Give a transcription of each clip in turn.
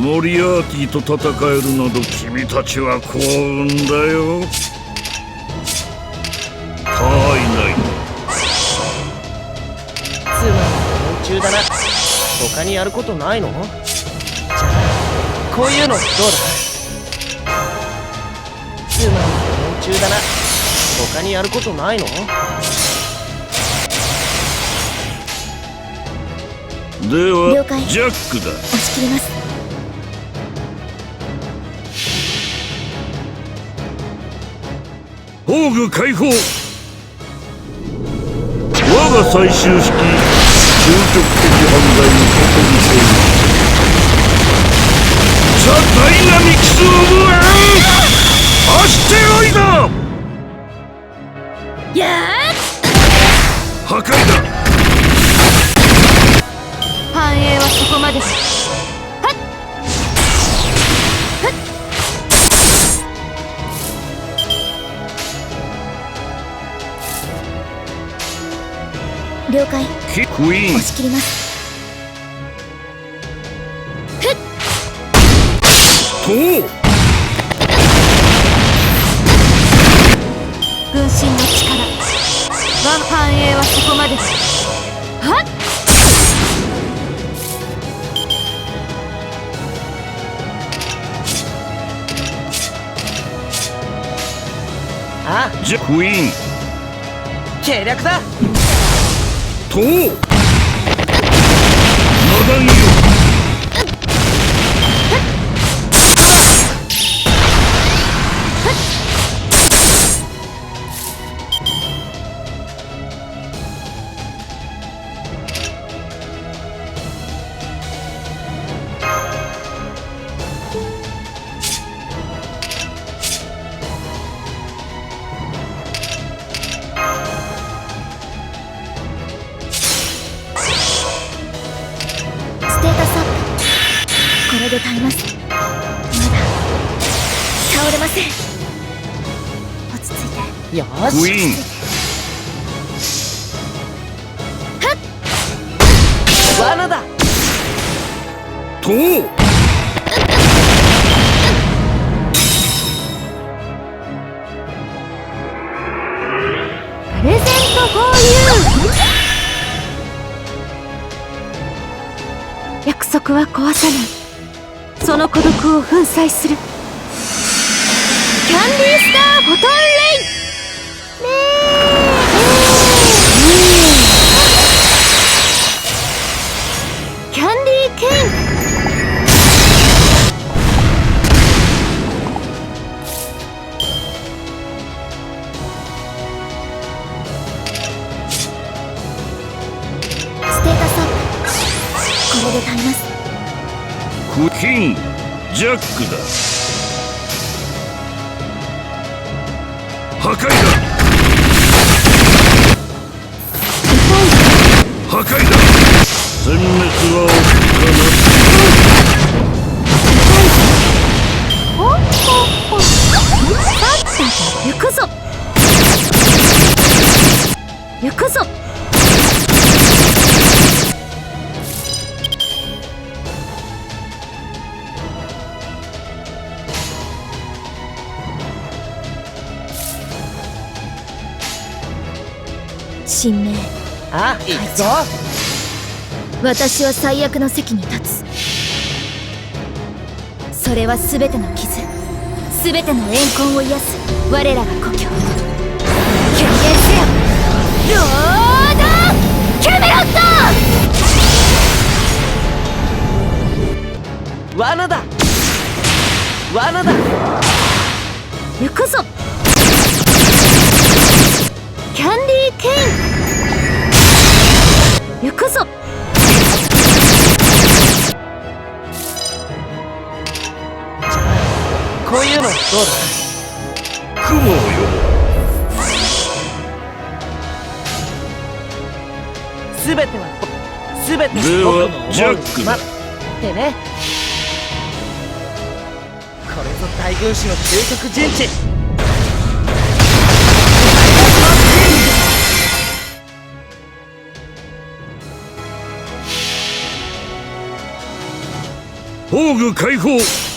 モリアーティと戦えるなど君たちは幸運だよ。他愛ない。つまんない連中だな。他にやることないの？じゃあこういうのどうだ？つまんない連中だな。他にやることないの？では了解。ジャックだ。押し切ります宝具解放。我が最終式究極的犯罪にここにせよザ・ダイナミクス・オブ・アンアステロイドや破壊だ！繁栄はそこまで了解。キクイーン。押し切ります。と分身の力。ワン繁栄はそこまで。はっ。あジャクイーン。計略だとマダンよよクし。イーン罠だ。と。プレゼントフォーユー約束は壊さない。その孤独を粉砕する。キャンディースターフォトンレイ金ジャックだ。破壊だ。破壊だ。殲滅はほ神明。あ行くぞ。私は最悪の席に立つ。それは全ての傷全ての怨恨を癒す。我らが故郷。権限せよ。ロード・キャメロット！罠だ。罠だ。行くぞういうのどうだ雲よすべてはすべては僕の思うジャックだってねこれぞ大軍師の究極陣地宝具解放。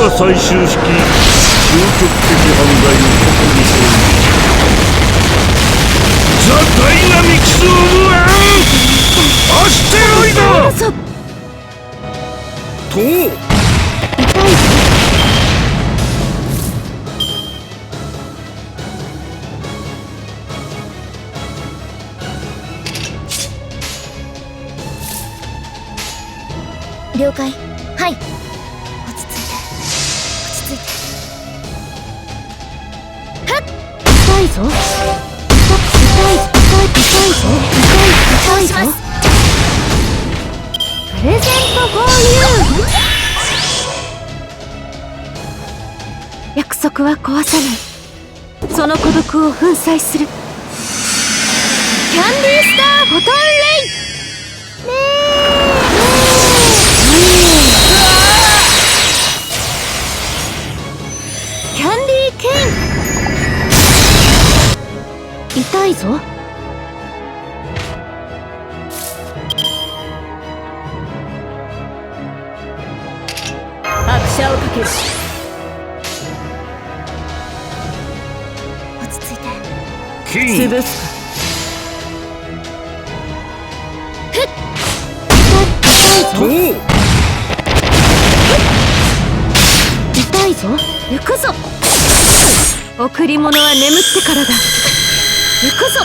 が最終式。究極的犯罪をここにしてザ・ダイナミクス・オブ・アンアステロイドと。了解。はい。ぞ。痛い痛い痛いぞ痛い痛いぞプレゼントフォーユー約束は壊さない。その孤独を粉砕するぞ拍車をかける。落ち着いて。すか。痛いぞと痛いぞ。行くぞ。贈り物は眠ってからだ行くぞ。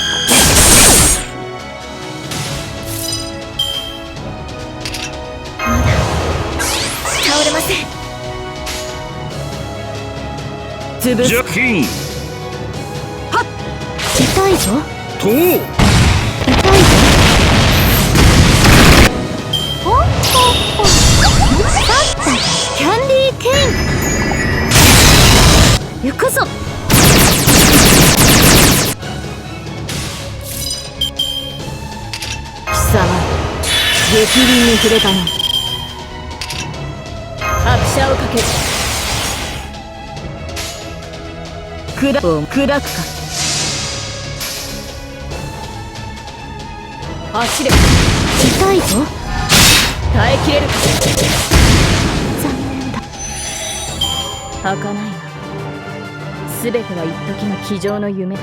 まだ。倒れません。潰す。ジャキン痛いぞ。と。痛激鱗に触れたな拍車をかける砕砕くか。走れ。痛いぞ。耐えきれるか。残念だ。儚いが全ては一時の机上の夢だ